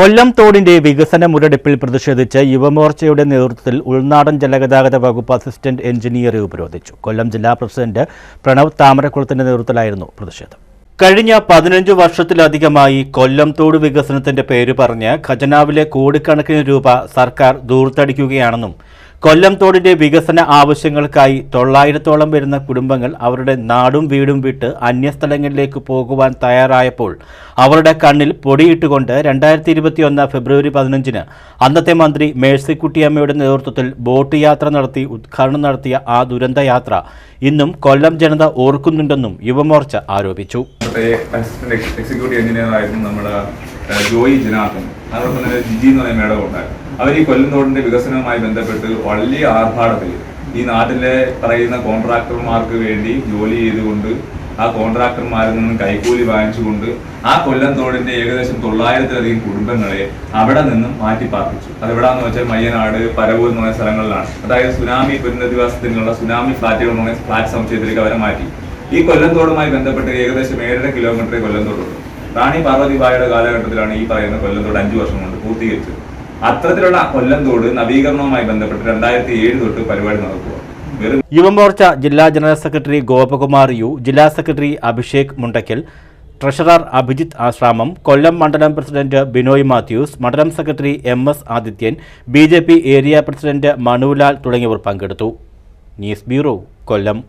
കൊല്ലം തോടിന്റെ വികസന മുരടിപ്പിൽ പ്രതിഷേധിച്ച് യുവമോർച്ചയുടെ നേതൃത്വത്തിൽ ഉൾനാടൻ ജലഗതാഗത വകുപ്പ് അസിസ്റ്റന്റ് എഞ്ചിനീയറെ ഉപരോധിച്ചു. കൊല്ലം ജില്ലാ പ്രസിഡന്റ് പ്രണവ് താമരക്കുളത്തിന്റെ നേതൃത്വത്തിലായിരുന്നു പ്രതിഷേധം. കഴിഞ്ഞ പതിനഞ്ചു വർഷത്തിലധികമായി കൊല്ലം തോട് വികസനത്തിന്റെ പേര് പറഞ്ഞ് ഖജനാവിലെ കോടിക്കണക്കിന് രൂപ സർക്കാർ ദൂർത്തടിക്കുകയാണെന്നും കൊല്ലം തോടിന്റെ വികസന ആവശ്യങ്ങൾക്കായി തൊള്ളായിരത്തോളം വരുന്ന കുടുംബങ്ങൾ അവരുടെ നാടും വീടും വിട്ട് അന്യസ്ഥലങ്ങളിലേക്ക് പോകുവാൻ തയ്യാറായപ്പോൾ അവരുടെ കണ്ണിൽ പൊടിയിട്ടുകൊണ്ട് രണ്ടായിരത്തി ഇരുപത്തിയൊന്ന് ഫെബ്രുവരി പതിനഞ്ചിന് അന്നത്തെ മന്ത്രി മേഴ്സിക്കുട്ടിയമ്മയുടെ നേതൃത്വത്തിൽ ബോട്ട് യാത്ര നടത്തി ഉദ്ഘാടനം നടത്തിയ ആ ദുരന്തയാത്ര ഇന്നും കൊല്ലം ജനത ഓർക്കുന്നുണ്ടെന്നും യുവമോർച്ച ആരോപിച്ചു. ഇവിടുത്തെ അസിസ്റ്റന്റ് എക്സിക്യൂട്ടീവ് എഞ്ചിനീയർ ആയിരുന്നു നമ്മുടെ ജോയി ജനാർദ്ദൻ. അതോടൊപ്പം തന്നെ ജിജി എന്ന് പറയുന്ന മേഡം ഉണ്ടായിരുന്നു. അവർ ഈ കൊല്ലം തോടിന്റെ വികസനവുമായി ബന്ധപ്പെട്ട് വലിയ ആർഭാടത്തിൽ ഈ നാട്ടിലെ പറയുന്ന കോൺട്രാക്ടർമാർക്ക് വേണ്ടി ജോലി ചെയ്തുകൊണ്ട് ആ കോൺട്രാക്ടർമാരിൽ നിന്നും കൈക്കൂലി വാങ്ങിച്ചുകൊണ്ട് ആ കൊല്ലം തോടിന്റെ ഏകദേശം തൊള്ളായിരത്തിലധികം കുടുംബങ്ങളെ അവിടെ നിന്നും മാറ്റി പാർപ്പിച്ചു അതെവിടാന്ന് വെച്ചാൽ മയ്യനാട് പരവൂർ എന്ന് പറയുന്ന സ്ഥലങ്ങളിലാണ്. അതായത് സുനാമി പുനരധിവാസത്തിനുള്ള സുനാമി ഫ്ലാറ്റുകൾ എന്ന് പറയുന്ന ഫ്ലാറ്റ് സമുച്ചയത്തിലേക്ക് അവരെ മാറ്റി. ഈ കൊല്ലന്തോടുമായി ബന്ധപ്പെട്ട് ഏകദേശം ഏഴര കിലോമീറ്റർ കൊല്ലന്തോടുള്ളൂ റാണി പാർവതി പാർവതിബായുടെ കാലഘട്ടത്തിലാണ് ഈ പറയുന്ന കൊല്ലന്തോട് അഞ്ചു വർഷം കൊണ്ട് പൂർത്തീകരിച്ചത്. അത്തരത്തിലുള്ള കൊല്ലന്തോട് നവീകരണവുമായി ബന്ധപ്പെട്ട് രണ്ടായിരത്തി ഏഴ് തൊട്ട് പരിപാടി നടക്കുക. യുവമോർച്ച ജില്ലാ ജനറൽ സെക്രട്ടറി ഗോപകുമാർ യു ജില്ലാ സെക്രട്ടറി അഭിഷേക് മുണ്ടക്കൽ ട്രഷറർ അഭിജിത്ത് ആശ്രാമം കൊല്ലം മണ്ഡലം പ്രസിഡന്റ് ബിനോയ് മാത്യൂസ് മണ്ഡലം secretary M S Adithyan B area president Manulal തുടങ്ങിയവർ പങ്കെടുത്തു. News bureau Kollam.